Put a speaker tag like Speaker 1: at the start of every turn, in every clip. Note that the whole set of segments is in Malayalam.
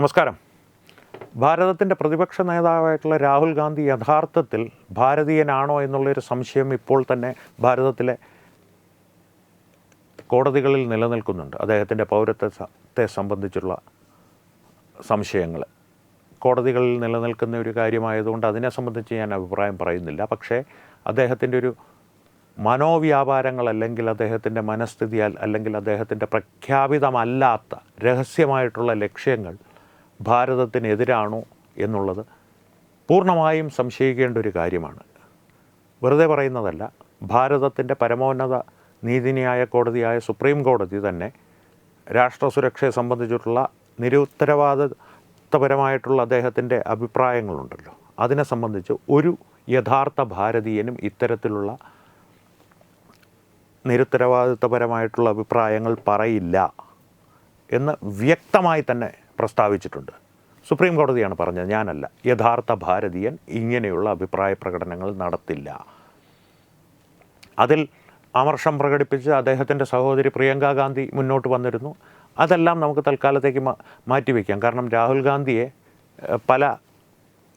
Speaker 1: നമസ്കാരം ഭാരതത്തിൻ്റെ പ്രതിപക്ഷ നേതാവായിട്ടുള്ള രാഹുൽ ഗാന്ധി യഥാർത്ഥത്തിൽ ഭാരതീയനാണോ എന്നുള്ളൊരു സംശയം ഇപ്പോൾ തന്നെ ഭാരതത്തിലെ കോടതികളിൽ നിലനിൽക്കുന്നുണ്ട് അദ്ദേഹത്തിൻ്റെ പൗരത്വത്തെ സംബന്ധിച്ചുള്ള സംശയങ്ങൾ കോടതികളിൽ നിലനിൽക്കുന്ന ഒരു കാര്യമായതുകൊണ്ട് അതിനെ സംബന്ധിച്ച് ഞാൻ അഭിപ്രായം പറയുന്നില്ല പക്ഷേ അദ്ദേഹത്തിൻ്റെ ഒരു മനോവ്യാപാരങ്ങൾ അല്ലെങ്കിൽ അദ്ദേഹത്തിൻ്റെ മനസ്ഥിതി അല്ലെങ്കിൽ അദ്ദേഹത്തിൻ്റെ പ്രഖ്യാപിതമല്ലാത്ത രഹസ്യമായിട്ടുള്ള ലക്ഷ്യങ്ങൾ ഭാരതത്തിനെതിരാണോ എന്നുള്ളത് പൂർണ്ണമായും സംശയിക്കേണ്ട ഒരു കാര്യമാണ് വെറുതെ പറയുന്നതല്ല ഭാരതത്തിൻ്റെ പരമോന്നത നീതിന്യായ കോടതിയായ സുപ്രീം കോടതി തന്നെ രാഷ്ട്ര സുരക്ഷയെ സംബന്ധിച്ചിട്ടുള്ള നിരുത്തരവാദിത്വപരമായിട്ടുള്ള അദ്ദേഹത്തിൻ്റെ അഭിപ്രായങ്ങളുണ്ടല്ലോ അതിനെ സംബന്ധിച്ച് ഒരു യഥാർത്ഥ ഭാരതീയനും ഇത്തരത്തിലുള്ള നിരുത്തരവാദിത്വപരമായിട്ടുള്ള അഭിപ്രായങ്ങൾ പറയില്ല എന്ന് വ്യക്തമായി തന്നെ പ്രസ്താവിച്ചിട്ടുണ്ട് സുപ്രീം കോടതിയാണ് പറഞ്ഞത് ഞാനല്ല യഥാർത്ഥ ഭാരതീയൻ ഇങ്ങനെയുള്ള അഭിപ്രായ പ്രകടനങ്ങൾ നടത്തില്ല അതിൽ അമർഷം പ്രകടിപ്പിച്ച് അദ്ദേഹത്തിൻ്റെ സഹോദരി പ്രിയങ്ക ഗാന്ധി മുന്നോട്ട് വന്നിരുന്നു അതെല്ലാം നമുക്ക് തൽക്കാലത്തേക്ക് മാറ്റിവെക്കാം കാരണം രാഹുൽ ഗാന്ധിയെ പല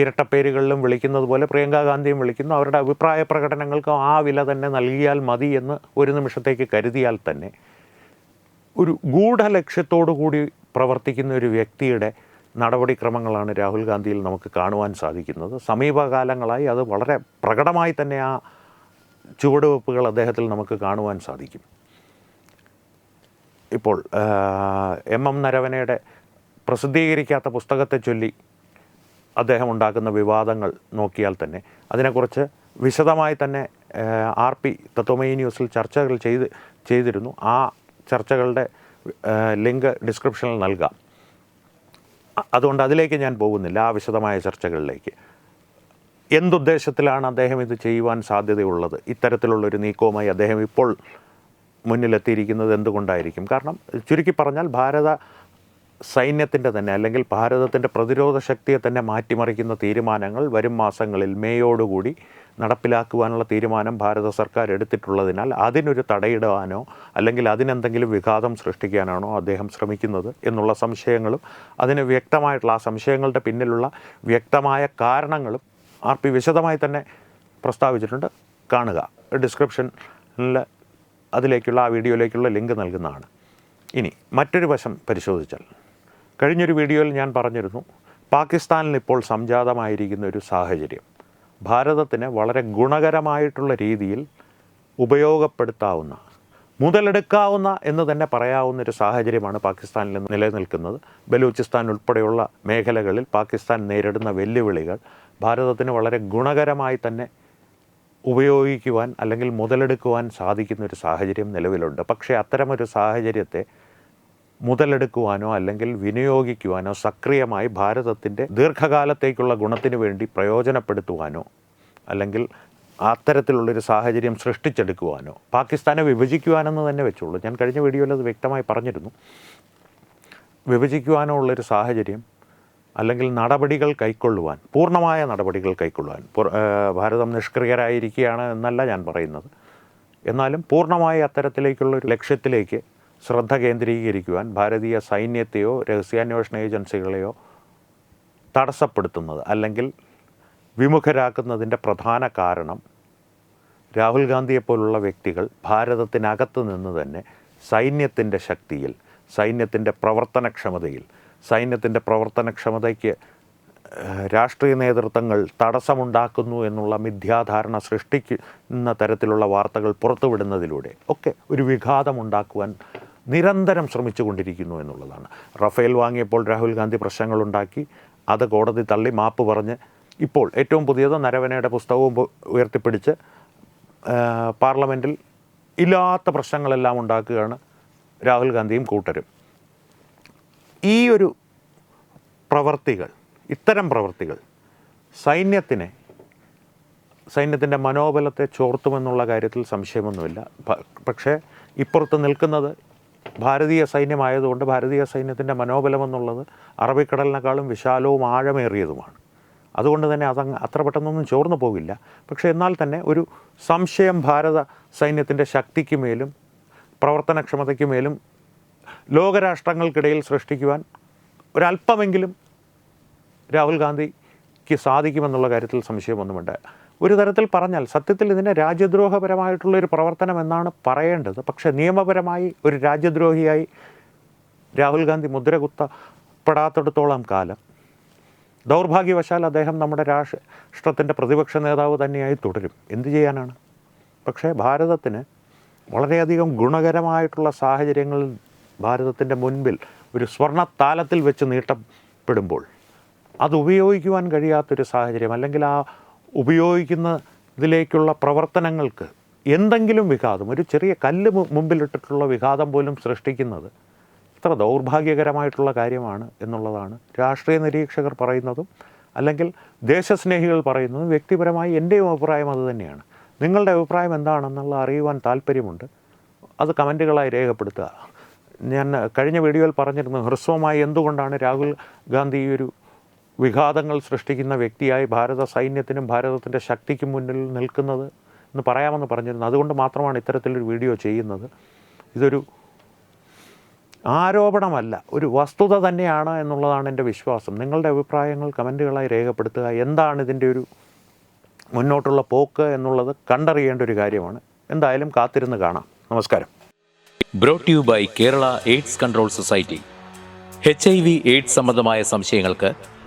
Speaker 1: ഇരട്ടപ്പേരുകളിലും വിളിക്കുന്നത് പോലെ പ്രിയങ്ക ഗാന്ധിയും വിളിക്കുന്നു അവരുടെ അഭിപ്രായ പ്രകടനങ്ങൾക്ക് ആ വില തന്നെ നൽകിയാൽ മതി എന്ന് ഒരു നിമിഷത്തേക്ക് കരുതിയാൽ തന്നെ ഒരു ഗൂഢലക്ഷ്യത്തോടു കൂടി പ്രവർത്തിക്കുന്ന ഒരു വ്യക്തിയുടെ നടപടിക്രമങ്ങളാണ് രാഹുൽ ഗാന്ധിയിൽ നമുക്ക് കാണുവാൻ സാധിക്കുന്നത് സമീപകാലങ്ങളായി അത് വളരെ പ്രകടമായി തന്നെ ആ ചുവടുവെപ്പുകൾ അദ്ദേഹത്തിൽ നമുക്ക് കാണുവാൻ സാധിക്കും ഇപ്പോൾ എം എം നരവനയുടെ പ്രസിദ്ധീകരിക്കാത്ത പുസ്തകത്തെ ചൊല്ലി അദ്ദേഹം ഉണ്ടാക്കുന്ന വിവാദങ്ങൾ നോക്കിയാൽ തന്നെ അതിനെക്കുറിച്ച് വിശദമായി തന്നെ ആർ പി തത്വമയി ന്യൂസിൽ ചർച്ചകൾ ചെയ്ത് ചെയ്തിരുന്നു ആ ചർച്ചകളുടെ ലിങ്ക് ഡിസ്ക്രിപ്ഷനിൽ നൽകാം അതുകൊണ്ട് അതിലേക്ക് ഞാൻ പോകുന്നില്ല ആ വിശദമായ ചർച്ചകളിലേക്ക് എന്തുദ്ദേശത്തിലാണ് അദ്ദേഹം ഇത് ചെയ്യുവാൻ സാധ്യതയുള്ളത് ഇത്തരത്തിലുള്ളൊരു നീക്കവുമായി അദ്ദേഹം ഇപ്പോൾ മുന്നിലെത്തിയിരിക്കുന്നത് എന്തുകൊണ്ടായിരിക്കും കാരണം ചുരുക്കി പറഞ്ഞാൽ ഭാരത സൈന്യത്തിൻ്റെ തന്നെ അല്ലെങ്കിൽ ഭാരതത്തിൻ്റെ പ്രതിരോധ ശക്തിയെ തന്നെ മാറ്റിമറിക്കുന്ന തീരുമാനങ്ങൾ വരും മാസങ്ങളിൽ മേയോടുകൂടി നടപ്പിലാക്കുവാനുള്ള തീരുമാനം ഭാരത സർക്കാർ എടുത്തിട്ടുള്ളതിനാൽ അതിനൊരു തടയിടാനോ അല്ലെങ്കിൽ അതിനെന്തെങ്കിലും വിഘാതം സൃഷ്ടിക്കാനാണോ അദ്ദേഹം ശ്രമിക്കുന്നത് എന്നുള്ള സംശയങ്ങളും അതിന് വ്യക്തമായിട്ടുള്ള ആ സംശയങ്ങളുടെ പിന്നിലുള്ള വ്യക്തമായ കാരണങ്ങളും ആർ പി വിശദമായി തന്നെ പ്രസ്താവിച്ചിട്ടുണ്ട് കാണുക ഡിസ്ക്രിപ്ഷനിൽ അതിലേക്കുള്ള ആ വീഡിയോയിലേക്കുള്ള ലിങ്ക് നൽകുന്നതാണ് ഇനി മറ്റൊരു വശം പരിശോധിച്ചാൽ കഴിഞ്ഞൊരു വീഡിയോയിൽ ഞാൻ പറഞ്ഞിരുന്നു പാകിസ്ഥാനിൽ ഇപ്പോൾ സംജാതമായിരിക്കുന്ന ഒരു സാഹചര്യം ഭാരതത്തിന് വളരെ ഗുണകരമായിട്ടുള്ള രീതിയിൽ ഉപയോഗപ്പെടുത്താവുന്ന മുതലെടുക്കാവുന്ന എന്ന് തന്നെ പറയാവുന്ന ഒരു സാഹചര്യമാണ് പാകിസ്ഥാനിൽ നിലനിൽക്കുന്നത് ബലൂചിസ്ഥാൻ ഉൾപ്പെടെയുള്ള മേഖലകളിൽ പാകിസ്ഥാൻ നേരിടുന്ന വെല്ലുവിളികൾ ഭാരതത്തിന് വളരെ ഗുണകരമായി തന്നെ ഉപയോഗിക്കുവാൻ അല്ലെങ്കിൽ മുതലെടുക്കുവാൻ സാധിക്കുന്ന ഒരു സാഹചര്യം നിലവിലുണ്ട് പക്ഷേ അത്തരമൊരു സാഹചര്യത്തെ മുതലെടുക്കുവാനോ അല്ലെങ്കിൽ വിനിയോഗിക്കുവാനോ സക്രിയമായി ഭാരതത്തിൻ്റെ ദീർഘകാലത്തേക്കുള്ള ഗുണത്തിന് വേണ്ടി പ്രയോജനപ്പെടുത്തുവാനോ അല്ലെങ്കിൽ അത്തരത്തിലുള്ളൊരു സാഹചര്യം സൃഷ്ടിച്ചെടുക്കുവാനോ പാകിസ്ഥാനെ വിഭജിക്കുവാനെന്ന് തന്നെ വെച്ചുള്ളൂ ഞാൻ കഴിഞ്ഞ വീഡിയോയിൽ അത് വ്യക്തമായി പറഞ്ഞിരുന്നു വിഭജിക്കുവാനോ ഉള്ളൊരു സാഹചര്യം അല്ലെങ്കിൽ നടപടികൾ കൈക്കൊള്ളുവാൻ പൂർണ്ണമായ നടപടികൾ കൈക്കൊള്ളുവാൻ ഭാരതം നിഷ്ക്രിയരായിരിക്കുകയാണ് എന്നല്ല ഞാൻ പറയുന്നത് എന്നാലും പൂർണ്ണമായി അത്തരത്തിലേക്കുള്ളൊരു ഒരു ലക്ഷ്യത്തിലേക്ക് ശ്രദ്ധ കേന്ദ്രീകരിക്കുവാൻ ഭാരതീയ സൈന്യത്തെയോ രഹസ്യാന്വേഷണ ഏജൻസികളെയോ തടസ്സപ്പെടുത്തുന്നത് അല്ലെങ്കിൽ വിമുഖരാക്കുന്നതിൻ്റെ പ്രധാന കാരണം രാഹുൽ ഗാന്ധിയെപ്പോലുള്ള വ്യക്തികൾ ഭാരതത്തിനകത്ത് നിന്ന് തന്നെ സൈന്യത്തിൻ്റെ ശക്തിയിൽ സൈന്യത്തിൻ്റെ പ്രവർത്തനക്ഷമതയിൽ സൈന്യത്തിൻ്റെ പ്രവർത്തനക്ഷമതയ്ക്ക് രാഷ്ട്രീയ നേതൃത്വങ്ങൾ തടസ്സമുണ്ടാക്കുന്നു എന്നുള്ള മിഥ്യാധാരണ സൃഷ്ടിക്കുന്ന തരത്തിലുള്ള വാർത്തകൾ പുറത്തുവിടുന്നതിലൂടെ ഒക്കെ ഒരു വിഘാതമുണ്ടാക്കുവാൻ നിരന്തരം ശ്രമിച്ചു കൊണ്ടിരിക്കുന്നു എന്നുള്ളതാണ് റഫേൽ വാങ്ങിയപ്പോൾ രാഹുൽ ഗാന്ധി പ്രശ്നങ്ങളുണ്ടാക്കി അത് കോടതി തള്ളി മാപ്പ് പറഞ്ഞ് ഇപ്പോൾ ഏറ്റവും പുതിയത് നരവനയുടെ പുസ്തകവും ഉയർത്തിപ്പിടിച്ച് പാർലമെൻറ്റിൽ ഇല്ലാത്ത പ്രശ്നങ്ങളെല്ലാം ഉണ്ടാക്കുകയാണ് രാഹുൽ ഗാന്ധിയും കൂട്ടരും ഈ ഒരു പ്രവർത്തികൾ ഇത്തരം പ്രവർത്തികൾ സൈന്യത്തിനെ സൈന്യത്തിൻ്റെ മനോബലത്തെ ചോർത്തുമെന്നുള്ള കാര്യത്തിൽ സംശയമൊന്നുമില്ല പക്ഷേ ഇപ്പുറത്ത് നിൽക്കുന്നത് ഭാരതീയ സൈന്യമായതുകൊണ്ട് ഭാരതീയ സൈന്യത്തിൻ്റെ മനോബലമെന്നുള്ളത് അറബിക്കടലിനേക്കാളും വിശാലവും ആഴമേറിയതുമാണ് അതുകൊണ്ട് തന്നെ അത് അത്ര പെട്ടെന്നൊന്നും ചോർന്നു പോകില്ല പക്ഷേ എന്നാൽ തന്നെ ഒരു സംശയം ഭാരത സൈന്യത്തിൻ്റെ ശക്തിക്ക് മേലും പ്രവർത്തനക്ഷമതയ്ക്ക് മേലും ലോകരാഷ്ട്രങ്ങൾക്കിടയിൽ സൃഷ്ടിക്കുവാൻ ഒരല്പമെങ്കിലും രാഹുൽ ഗാന്ധിക്ക് സാധിക്കുമെന്നുള്ള കാര്യത്തിൽ സംശയമൊന്നുമുണ്ട് ഒരു തരത്തിൽ പറഞ്ഞാൽ സത്യത്തിൽ ഇതിനെ രാജ്യദ്രോഹപരമായിട്ടുള്ള ഒരു പ്രവർത്തനം എന്നാണ് പറയേണ്ടത് പക്ഷേ നിയമപരമായി ഒരു രാജ്യദ്രോഹിയായി രാഹുൽ ഗാന്ധി മുദ്ര കുത്തപ്പെടാത്തിടത്തോളം കാലം ദൗർഭാഗ്യവശാൽ അദ്ദേഹം നമ്മുടെ രാഷ്ട്രത്തിൻ്റെ പ്രതിപക്ഷ നേതാവ് തന്നെയായി തുടരും എന്തു ചെയ്യാനാണ് പക്ഷേ ഭാരതത്തിന് വളരെയധികം ഗുണകരമായിട്ടുള്ള സാഹചര്യങ്ങളിൽ ഭാരതത്തിൻ്റെ മുൻപിൽ ഒരു സ്വർണ്ണ താലത്തിൽ വെച്ച് നീട്ടപ്പെടുമ്പോൾ അത് ഉപയോഗിക്കുവാൻ കഴിയാത്തൊരു സാഹചര്യം അല്ലെങ്കിൽ ആ ഉപയോഗിക്കുന്ന ഇതിലേക്കുള്ള പ്രവർത്തനങ്ങൾക്ക് എന്തെങ്കിലും വിഘാതം ഒരു ചെറിയ കല്ല് മുമ്പിലിട്ടിട്ടുള്ള വിഘാതം പോലും സൃഷ്ടിക്കുന്നത് ഇത്ര ദൗർഭാഗ്യകരമായിട്ടുള്ള കാര്യമാണ് എന്നുള്ളതാണ് രാഷ്ട്രീയ നിരീക്ഷകർ പറയുന്നതും അല്ലെങ്കിൽ ദേശസ്നേഹികൾ പറയുന്നതും വ്യക്തിപരമായി എൻ്റെയും അഭിപ്രായം അതുതന്നെയാണ് നിങ്ങളുടെ അഭിപ്രായം എന്താണെന്നുള്ള അറിയുവാൻ താല്പര്യമുണ്ട് അത് കമൻറ്റുകളായി രേഖപ്പെടുത്തുക ഞാൻ കഴിഞ്ഞ വീഡിയോയിൽ പറഞ്ഞിരുന്നു ഹ്രസ്വമായി എന്തുകൊണ്ടാണ് രാഹുൽ ഗാന്ധി ഈ ഒരു വിഘാതങ്ങൾ സൃഷ്ടിക്കുന്ന വ്യക്തിയായി ഭാരത സൈന്യത്തിനും ഭാരതത്തിൻ്റെ ശക്തിക്കും മുന്നിൽ നിൽക്കുന്നത് എന്ന് പറയാമെന്ന് പറഞ്ഞിരുന്നു അതുകൊണ്ട് മാത്രമാണ് ഇത്തരത്തിലൊരു വീഡിയോ ചെയ്യുന്നത് ഇതൊരു ആരോപണമല്ല ഒരു വസ്തുത തന്നെയാണ് എന്നുള്ളതാണ് എൻ്റെ വിശ്വാസം നിങ്ങളുടെ അഭിപ്രായങ്ങൾ കമൻറ്റുകളായി രേഖപ്പെടുത്തുക എന്താണ് ഇതിൻ്റെ ഒരു മുന്നോട്ടുള്ള പോക്ക് എന്നുള്ളത് കണ്ടറിയേണ്ട ഒരു കാര്യമാണ് എന്തായാലും കാത്തിരുന്ന് കാണാം നമസ്കാരം
Speaker 2: brought you by Kerala AIDS control society H I V AIDS സംബന്ധമായ സംശയങ്ങൾക്ക്